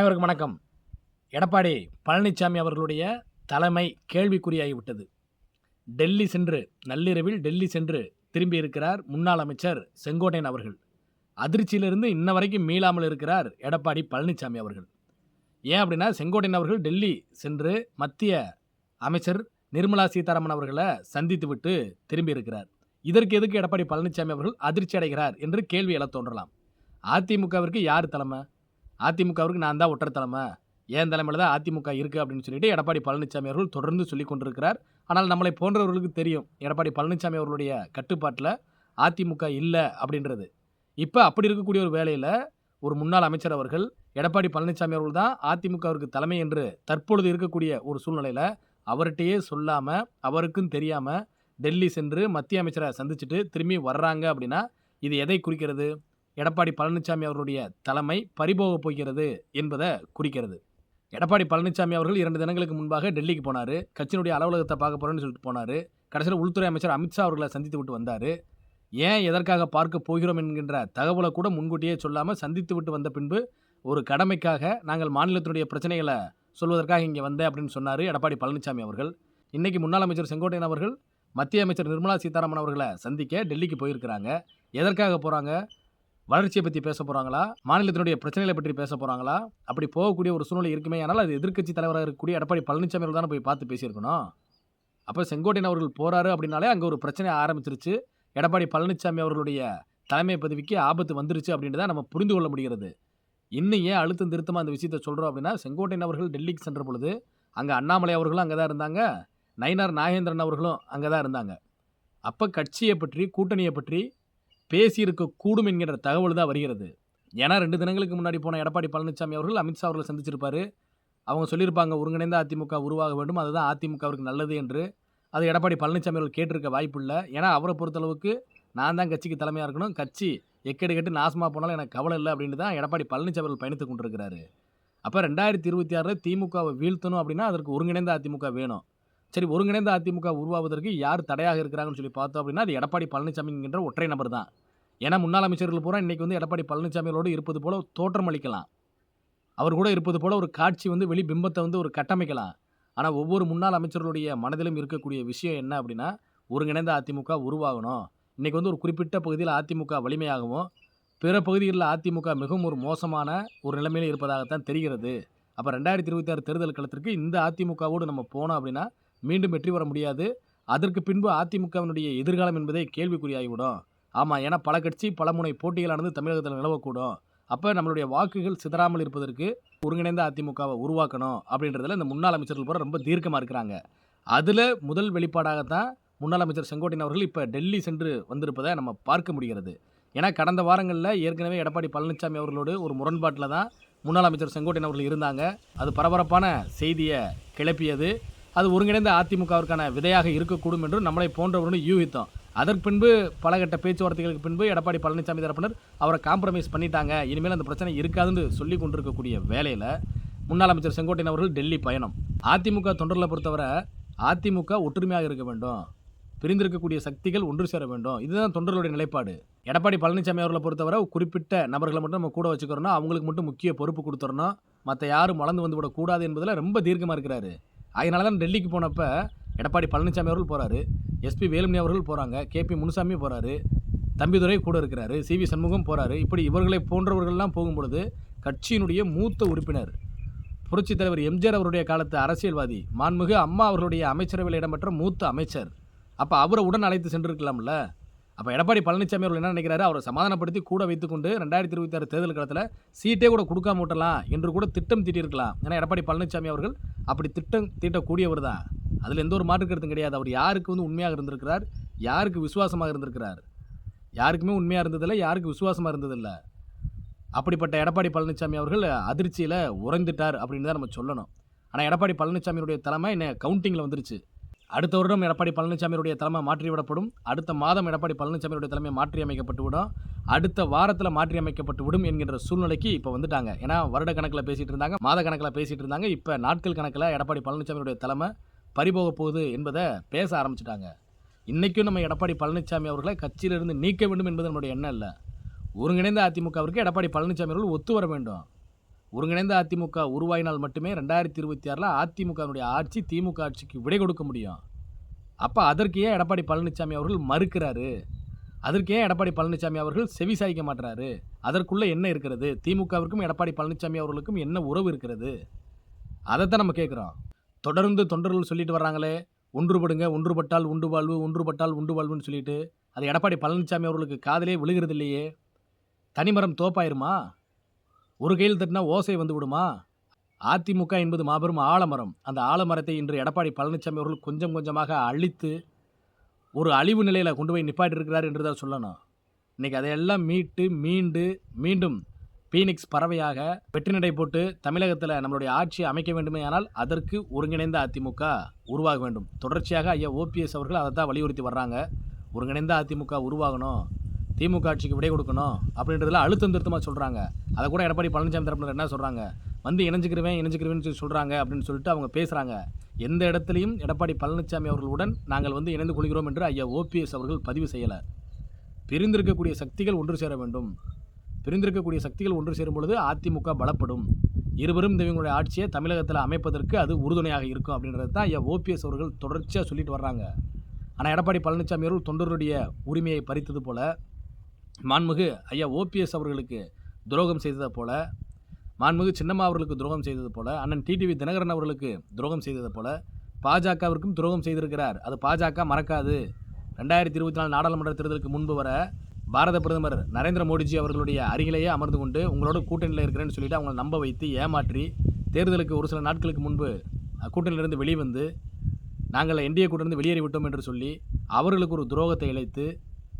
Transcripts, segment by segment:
அனைவருக்கும் வணக்கம். எடப்பாடி பழனிசாமி அவர்களுடைய தலைமை கேள்விக்குறியாகிவிட்டது டெல்லி சென்று நள்ளிரவில் டெல்லி சென்று திரும்பி இருக்கிறார் முன்னாள் அமைச்சர் செங்கோட்டையன் அவர்கள். அதிர்ச்சியிலிருந்து இன்ன வரைக்கும் மீளாமல் இருக்கிறார் எடப்பாடி பழனிசாமி அவர்கள். ஏன் அப்படின்னா செங்கோட்டையன் அவர்கள் டெல்லி சென்று மத்திய அமைச்சர் நிர்மலா சீதாராமன் அவர்களை சந்தித்து விட்டு திரும்பி இருக்கிறார். இதற்கு எதுக்கு எடப்பாடி பழனிசாமி அவர்கள் அதிர்ச்சி அடைகிறார் என்று கேள்வி எழ தோன்றலாம். அதிமுகவிற்கு யார் தலைமை? அதிமுகவிற்கு நான் தான் ஒற்றை தலைமை. ஏன் தலைமையில் தான் அதிமுக இருக்குது அப்படின்னு சொல்லிட்டு எடப்பாடி பழனிசாமி அவர்கள் தொடர்ந்து சொல்லி கொண்டிருக்கிறார். ஆனால் நம்மளை போன்றவர்களுக்கு தெரியும் எடப்பாடி பழனிசாமி அவர்களுடைய கட்டுப்பாட்டில் அதிமுக இல்லை அப்படின்றது. இப்போ அப்படி இருக்கக்கூடிய ஒரு வேலையில் ஒரு முன்னாள் அமைச்சர் அவர்கள் எடப்பாடி பழனிசாமி அவர்கள் தான் அதிமுகவிற்கு தலைமை என்று தற்பொழுது இருக்கக்கூடிய ஒரு சூழ்நிலையில் அவர்கிட்டயே சொல்லாமல் அவருக்கும் தெரியாமல் டெல்லி சென்று மத்திய அமைச்சரை சந்திச்சுட்டு திரும்பி வர்றாங்க அப்படின்னா இது எதை குறிக்கிறது? எடப்பாடி பழனிசாமி அவர்களுடைய தலைமை பறிபோகப் போகிறது என்பதை குறிக்கிறது. எடப்பாடி பழனிசாமி அவர்கள் இரண்டு தினங்களுக்கு முன்பாக டெல்லிக்கு போனார். கட்சியினுடைய அலுவலகத்தை பார்க்க போகிறேன்னு சொல்லிட்டு போனார். கடைசியில் உள்துறை அமைச்சர் அமித்ஷா அவர்களை சந்தித்து விட்டு வந்தார். ஏன் எதற்காக பார்க்க போகிறோம் என்கின்ற தகவலை கூட முன்கூட்டியே சொல்லாமல் சந்தித்து விட்டு வந்த பின்பு ஒரு கடமைக்காக நாங்கள் மாநிலத்தினுடைய பிரச்சனைகளை சொல்வதற்காக இங்கே வந்தேன் அப்படின்னு சொன்னார் எடப்பாடி பழனிசாமி அவர்கள். இன்றைக்கி முன்னாள் அமைச்சர் செங்கோட்டையன் அவர்கள் மத்திய அமைச்சர் நிர்மலா சீதாராமன் அவர்களை சந்திக்க டெல்லிக்கு போயிருக்கிறாங்க. எதற்காக போகிறாங்க வளர்ச்சியை பற்றி பேச போகிறாங்களா மாநிலத்தினுடைய பிரச்சனைகளை பற்றி பேச போகிறாங்களா அப்படி போகக்கூடிய ஒரு சூழ்நிலை இருக்குமே ஆனால் அது எதிர்க்கட்சி தலைவராக இருக்கக்கூடிய எடப்பாடி பழனிசாமி அவர்கள் தானே போய் பார்த்து பேசியிருக்கணும். அப்போ செங்கோட்டையன் அவர்கள் போகிறாரு அப்படின்னாலே அங்கே ஒரு பிரச்சனை ஆரம்பிச்சிருச்சு. எடப்பாடி பழனிசாமி அவர்களுடைய தலைமை பதவிக்கு ஆபத்து வந்துருச்சு அப்படின்றத நம்ம புரிந்து கொள்ள முடிகிறது. இன்னும் ஏன் அழுத்தம் திருத்தமாக அந்த விஷயத்தை சொல்கிறோம் அப்படின்னா செங்கோட்டையன் அவர்கள் டெல்லிக்கு சென்ற பொழுது அங்கே அண்ணாமலை அவர்களும் அங்கே தான் இருந்தாங்க. நயினார் நாகேந்திரன் அவர்களும் அங்கே தான் இருந்தாங்க. அப்போ கட்சியை பற்றி கூட்டணியை பற்றி பேசியிருக்க கூடும் என்கின்ற தகவல் தான் வருகிறது. ஏன்னா ரெண்டு தினங்களுக்கு முன்னாடி போன எடப்பாடி பழனிசாமி அவர்கள் அமித்ஷா அவர்களை சந்திச்சிருப்பார். அவங்க சொல்லியிருப்பாங்க ஒருங்கிணைந்த அதிமுக உருவாக வேண்டும். அதுதான் அதிமுக அவருக்கு நல்லது என்று. அது எடப்பாடி பழனிசாமி அவர்கள் கேட்டிருக்க வாய்ப்பு இல்லை ஏன்னா அவரை பொறுத்தளவுக்கு நான் தான் கட்சிக்கு தலைமையாக இருக்கணும். கட்சி எக்கெடு கெட்டு நாசமாக போனாலும் எனக்கு கவலை இல்லை அப்படின்னு தான் எடப்பாடி பழனிசாமி அவர்கள் பயணித்து கொண்டிருக்கிறாரு. அப்போ ரெண்டாயிரத்தி இருபத்தி ஆறில் திமுகவை வீழ்த்தணும் அப்படின்னா அதற்கு ஒருங்கிணைந்த அதிமுக வேணும். சரி ஒருங்கிணைந்த அதிமுக உருவாவதற்கு யார் தடையாக இருக்கிறாங்கன்னு சொல்லி பார்த்தோம் அப்படின்னா அது எடப்பாடி பழனிசாமிங்கிற ஒற்றை நபர் தான். ஏன்னா முன்னாள் அமைச்சர்கள் பூரா இன்றைக்கி வந்து எடப்பாடி பழனிசாமிகளோடு இருப்பது போல தோற்றம் அளிக்கலாம். அவர் கூட இருப்பது போல் ஒரு காட்சி வந்து வெளி பிம்பத்தை வந்து ஒரு கட்டமைக்கலாம். ஆனால் ஒவ்வொரு முன்னாள் அமைச்சர்களுடைய மனதிலும் இருக்கக்கூடிய விஷயம் என்ன அப்படின்னா ஒருங்கிணைந்த அதிமுக உருவாகணும். இன்றைக்கி வந்து ஒரு குறிப்பிட்ட பகுதியில் அதிமுக வலிமையாகவும் பிற பகுதிகளில் அதிமுக மிகவும் ஒரு மோசமான ஒரு நிலைமையில் இருப்பதாகத்தான் தெரிகிறது. அப்போ ரெண்டாயிரத்தி இருபத்தி ஆறு தேர்தல் களத்திற்கு இந்த அதிமுகவோடு நம்ம போனோம் அப்படின்னா மீண்டும் வெற்றி பெற முடியாது. அதற்கு பின்பு அதிமுகவினுடைய எதிர்காலம் என்பதே கேள்விக்குறியாகிவிடும். ஆமாம் ஏன்னா பல கட்சி பல முனை போட்டிகளானது தமிழகத்தில் நிலவக்கூடும். அப்போ நம்மளுடைய வாக்குகள் சிதறாமல் இருப்பதற்கு ஒருங்கிணைந்த அதிமுகவை உருவாக்கணும் அப்படின்றதுல இந்த முன்னாள் அமைச்சர்கள் கூட ரொம்ப தீர்க்கமாக இருக்கிறாங்க. அதில் முதல் வெளிப்பாடாகத்தான் முன்னாள் அமைச்சர் செங்கோட்டையன் அவர்கள் இப்போ டெல்லி சென்று வந்திருப்பதை நம்ம பார்க்க முடிகிறது. ஏன்னா கடந்த வாரங்களில் ஏற்கனவே எடப்பாடி பழனிசாமி அவர்களோடு ஒரு முரண்பாட்டில் தான் முன்னாள் அமைச்சர் செங்கோட்டையன் அவர்கள் இருந்தாங்க. அது பரபரப்பான செய்தியை கிளப்பியது. அது ஒருங்கிணைந்த அதிமுகவிற்கான விதையாக இருக்கக்கூடும் என்று நம்மளை போன்றவர்களும் யூகித்தோம். அதற்கு பின்பு பல கட்ட பேச்சுவார்த்தைகளுக்கு பின்பு எடப்பாடி பழனிசாமி தரப்பினர் அவரை காம்ப்ரமைஸ் பண்ணிட்டாங்க. இனிமேல் அந்த பிரச்சனை இருக்காதுன்னு சொல்லி கொண்டிருக்கக்கூடிய வேலையில் முன்னாள் அமைச்சர் செங்கோட்டையன் அவர்கள் டெல்லி பயணம். அதிமுக தொண்டர்களை பொறுத்தவரை அதிமுக ஒற்றுமையாக இருக்க வேண்டும். பிரிந்திருக்கக்கூடிய சக்திகள் ஒன்று சேர வேண்டும். இதுதான் தொண்டர்களுடைய நிலைப்பாடு. எடப்பாடி பழனிசாமி அவர்களை பொறுத்தவரை குறிப்பிட்ட நபர்களை மட்டும் நம்ம கூட வச்சுக்கிறோன்னா அவங்களுக்கு மட்டும் முக்கிய பொறுப்பு கொடுத்துறணும். மற்ற யாரும் வளர்ந்து வந்து விடக்கூடாது என்பதில் ரொம்ப தீர்க்கமாக இருக்கிறாரு. அதனால தான் டெல்லிக்கு போனப்போ எடப்பாடி பழனிசாமி அவர்கள் போகிறாரு எஸ்பி வேலுமணி அவர்கள் போகிறாங்க கேபி முனுசாமி போகிறாரு தம்பிதுரை கூட இருக்கிறாரு. சி வி சண்முகம் போகிறாரு இப்படி இவர்களை போன்றவர்கள்லாம் போகும்பொழுது கட்சியினுடைய மூத்த உறுப்பினர் புரட்சித் தலைவர் எம்ஜிஆர் அவருடைய காலத்து அரசியல்வாதி மாண்புமிகு அம்மா அவர்களுடைய அமைச்சரவையில் இடம்பெற்ற மூத்த அமைச்சர். அப்போ அவரை உடன் அழைத்து சென்றிருக்கலாம்ல? அப்போ எடப்பாடி பழனிசாமி அவர்கள் என்ன நினைக்கிறாரு? அவரை சமாதானப்படுத்தி கூட வைத்துக்கொண்டு ரெண்டாயிரத்தி இருபத்தி ஆறு தேர்தல் காலத்தில் சீட்டே கூட கொடுக்காம விட்டலாம் என்று கூட திட்டம் தீட்டியிருக்கலாம். ஏன்னா எடப்பாடி பழனிசாமி அவர்கள் அப்படி திட்டம் தீட்டக்கூடியவர் தான். அதில் எந்த ஒரு மாற்று கருத்தும் கிடையாது. அவர் யாருக்கு வந்து உண்மையாக இருந்திருக்கிறார்? யாருக்கு விசுவாசமாக இருந்திருக்கிறார்? யாருக்குமே உண்மையாக இருந்ததில்லை யாருக்கு விசுவாசமாக இருந்ததில்லை. அப்படிப்பட்ட எடப்பாடி பழனிசாமி அவர்கள் அதிர்ச்சியில் உறைந்துட்டார் அப்படின்னு தான் நம்ம சொல்லணும். ஆனால் எடப்பாடி பழனிசாமியுடைய தலைமை என்ன கவுண்டிங்கில் வந்துருச்சு. அடுத்த வருடம் எடப்பாடி பழனிசாமியுடைய தலைமை மாற்றிவிடப்படும். அடுத்த மாதம் எடப்பாடி பழனிசாமியுடைய தலைமை மாற்றி அமைக்கப்பட்டு விடும் அடுத்த வாரத்தில் மாற்றி அமைக்கப்பட்டு விடும் என்கின்ற சூழ்நிலைக்கு இப்போ வந்துட்டாங்க. ஏன்னா வருட கணக்கில் பேசிகிட்டு இருந்தாங்க மாத கணக்கில் பேசிகிட்டு இருந்தாங்க. இப்போ நாட்கள் கணக்கில் எடப்பாடி பழனிசாமியுடைய தலைமை பறிபோக போகுது என்பதை பேச ஆரம்பிச்சிட்டாங்க. இன்றைக்கும் நம்ம எடப்பாடி பழனிசாமி அவர்களை கட்சியிலிருந்து நீக்க வேண்டும் என்பது நம்முடைய எண்ணம் இல்லை. ஒருங்கிணைந்த அதிமுகவிற்கு எடப்பாடி பழனிசாமி அவர்கள் ஒத்து வர வேண்டும். ஒருங்கிணைந்த அதிமுக உருவாயினால் மட்டுமே ரெண்டாயிரத்தி இருபத்தி ஆறில் அதிமுகனுடைய ஆட்சி திமுக ஆட்சிக்கு விடை கொடுக்க முடியும். அப்போ அதற்கு ஏன் எடப்பாடி பழனிசாமி அவர்கள் மறுக்கிறாரு? அதற்கு ஏன் எடப்பாடி பழனிசாமி அவர்கள் செவி சாய்க்க மாட்டுறாரு அதற்குள்ளே என்ன இருக்கிறது? திமுகவிற்கும் எடப்பாடி பழனிசாமி அவர்களுக்கும் என்ன உறவு இருக்கிறது? அதைத்தான் நம்ம கேட்குறோம் தொடர்ந்து தொண்டர்கள் சொல்லிட்டு வர்றாங்களே ஒன்றுபடுங்க ஒன்றுபட்டால் உண்டு வாழ்வு ஒன்றுபட்டால் உண்டு வாழ்வுன்னு சொல்லிட்டு அது எடப்பாடி பழனிசாமி அவர்களுக்கு காதலே விழுகிறது இல்லையே தனிமரம் தோப்பாயிருமா? ஒரு கையில் தட்டினா ஓசை வந்து விடுமா அதிமுக என்பது மாபெரும் ஆலமரம். அந்த ஆலமரத்தை இன்று எடப்பாடி பழனிசாமி அவர்கள் கொஞ்சம் கொஞ்சமாக அழித்து ஒரு அழிவு நிலையில் கொண்டு போய் நிப்பாட்டிருக்கிறார் என்று தான் சொல்லணும். இன்றைக்கி அதையெல்லாம் மீட்டு மீண்டு மீண்டும் பீனிக்ஸ் பறவையாக வெற்றி நடை போட்டு தமிழகத்தில் நம்மளுடைய ஆட்சியை அமைக்க வேண்டுமே ஆனால் அதற்கு ஒருங்கிணைந்த அதிமுக உருவாக வேண்டும். தொடர்ச்சியாக ஐயா ஓபிஎஸ் அவர்கள் அதை தான் வலியுறுத்தி வர்றாங்க. ஒருங்கிணைந்த அதிமுக உருவாகணும். திமுக ஆட்சிக்கு விடை கொடுக்கணும் அப்படின்றதுல அழுத்தம் திருத்தமாக சொல்கிறாங்க அதை கூட எடப்பாடி பழனிசாமி தரப்பினர் என்ன சொல்கிறாங்க வந்து இணைஞ்சிக்கிறவேன் இணைஞ்சிக்கிறவேன்னு சொல்லி சொல்கிறாங்க அப்படின்னு சொல்லிட்டு அவங்க பேசுகிறாங்க எந்த இடத்துலையும் எடப்பாடி பழனிசாமி அவர்களுடன் நாங்கள் வந்து இணைந்து கொள்கிறோம் என்று ஐயா ஓபிஎஸ் அவர்கள் பதிவு செய்யலை. பிரிந்திருக்கக்கூடிய சக்திகள் ஒன்று சேர வேண்டும். பிரிந்திருக்கக்கூடிய சக்திகள் ஒன்று சேரும் பொழுது அதிமுக பலப்படும். இருவரும் இவங்களுடைய ஆட்சியை தமிழகத்தில் அமைப்பதற்கு அது உறுதுணையாக இருக்கும் அப்படின்றது தான் ஐயா ஓபிஎஸ் அவர்கள் தொடர்ச்சியாக சொல்லிட்டு வர்றாங்க. ஆனால் எடப்பாடி பழனிசாமி அவர்கள் தொண்டருடைய உரிமையை பறித்தது போல மாண்புமிகு ஐயா ஓபிஎஸ் அவர்களுக்கு துரோகம் செய்ததை போல மாண்புமிகு சின்னம்மா அவர்களுக்கு துரோகம் செய்தது போல அண்ணன் டிடிவி தினகரன் அவர்களுக்கு துரோகம் செய்தது போல பாஜகவிற்கும் துரோகம் செய்திருக்கிறார். அது பாஜக மறக்காது. ரெண்டாயிரத்தி இருபத்தி நாலு நாடாளுமன்ற தேர்தலுக்கு முன்பு வர பாரத பிரதமர் நரேந்திர மோடிஜி அவர்களுடைய அருகிலேயே அமர்ந்து கொண்டு உங்களோட கூட்டணியில் இருக்கிறேன்னு சொல்லிட்டு அவங்களை நம்ப வைத்து ஏமாற்றி தேர்தலுக்கு ஒரு சில நாட்களுக்கு முன்பு கூட்டணியிலிருந்து வெளிவந்து நாங்கள் என்டிஏ கூட்டிலிருந்து வெளியேறி விட்டோம் என்று சொல்லி அவர்களுக்கு ஒரு துரோகத்தை இழைத்து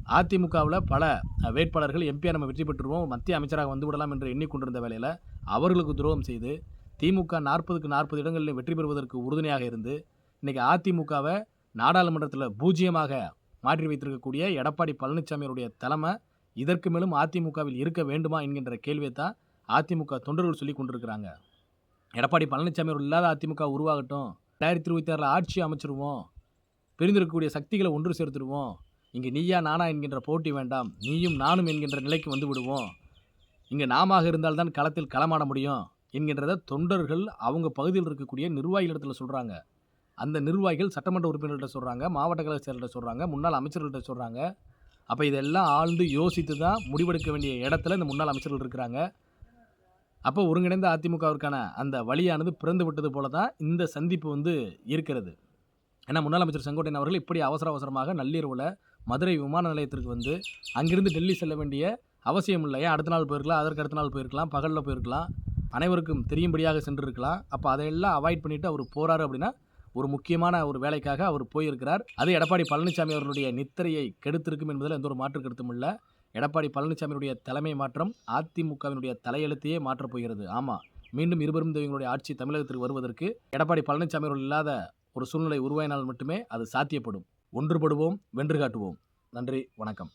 அதிமுகவில் பல வேட்பாளர்கள் எம்பியாக நம்ம வெற்றி பெற்றுருவோம் மத்திய அமைச்சராக வந்து விடலாம் என்று எண்ணிக்கொண்டிருந்த வேலையில் அவர்களுக்கு துரோகம் செய்து திமுக நாற்பதுக்கு நாற்பது இடங்களில் வெற்றி பெறுவதற்கு உறுதுணையாக இருந்து இன்றைக்கி அதிமுகவை நாடாளுமன்றத்தில் பூஜ்ஜியமாக மாற்றி வைத்திருக்கக்கூடிய எடப்பாடி பழனிசாமியுடைய தலைமை இதற்கு மேலும் அதிமுகவில் இருக்க வேண்டுமா என்கின்ற கேள்வியை தான் அதிமுக தொண்டர்கள் சொல்லி கொண்டிருக்கிறாங்க. எடப்பாடி பழனிசாமி அவர்கள் இல்லாத அதிமுக உருவாகட்டும் ரெண்டாயிரத்தி இருபத்தி ஆறில் ஆட்சி அமைச்சிருவோம் பிரிந்திருக்கக்கூடிய சக்திகளை ஒன்று சேர்த்துருவோம் இங்கே நீயா நானா என்கின்ற போட்டி வேண்டாம் நீயும் நானும் என்கின்ற நிலைக்கு வந்து விடுவோம். இங்கே நாமாக இருந்தால்தான் களத்தில் களமாட முடியும் என்கின்றத தொண்டர்கள் அவங்க பகுதியில் இருக்கக்கூடிய நிர்வாகிகளிடத்தில் சொல்கிறாங்க அந்த நிர்வாகிகள் சட்டமன்ற உறுப்பினர்கிட்ட சொல்கிறாங்க மாவட்ட கழக செயலர்கிட்ட சொல்கிறாங்க முன்னாள் அமைச்சர்கள்ட்ட சொல்கிறாங்க அப்போ இதெல்லாம் ஆழ்ந்து யோசித்து தான் முடிவெடுக்க வேண்டிய இடத்துல இந்த முன்னாள் அமைச்சர்கள் இருக்கிறாங்க. அப்போ ஒருங்கிணைந்த அதிமுகவிற்கான அந்த வழியானது பிறந்து விட்டது போல தான் இந்த சந்திப்பு வந்து இருக்கிறது. ஏன்னா முன்னாள் அமைச்சர் செங்கோட்டையன் அவர்கள் இப்படி அவசர அவசரமாக நள்ளிரவில் மதுரை விமான நிலையத்திற்கு வந்து அங்கிருந்து டெல்லி செல்ல வேண்டிய அவசியம் இல்லையா? அடுத்த நாள் போயிருக்கலாம் அதற்கு அடுத்த நாள் போயிருக்கலாம் பகலில் போயிருக்கலாம். அனைவருக்கும் தெரியும்படியாக சென்றிருக்கலாம். அப்போ அதையெல்லாம் அவாய்ட் பண்ணிவிட்டு அவர் போகிறாரு அப்படின்னா ஒரு முக்கியமான ஒரு வேலைக்காக அவர் போயிருக்கிறார். அது எடப்பாடி பழனிசாமி அவர்களுடைய நித்திரையை கெடுத்திருக்கும் என்பதில் எந்த ஒரு மாற்று கருத்தும் இல்லை. எடப்பாடி பழனிசாமியினுடைய தலைமை மாற்றம் அதிமுகவினுடைய தலையெழுத்தையே மாற்றப் போகிறது. ஆமாம் மீண்டும் இருபெரும் தெய்வங்களுடைய ஆட்சி தமிழகத்திற்கு வருவதற்கு எடப்பாடி பழனிசாமி அவர்கள் இல்லாத ஒரு சூழ்நிலை உருவாயினால் மட்டுமே அது சாத்தியப்படும். ஒன்றுபடுவோம் வென்று காட்டுவோம். நன்றி வணக்கம்.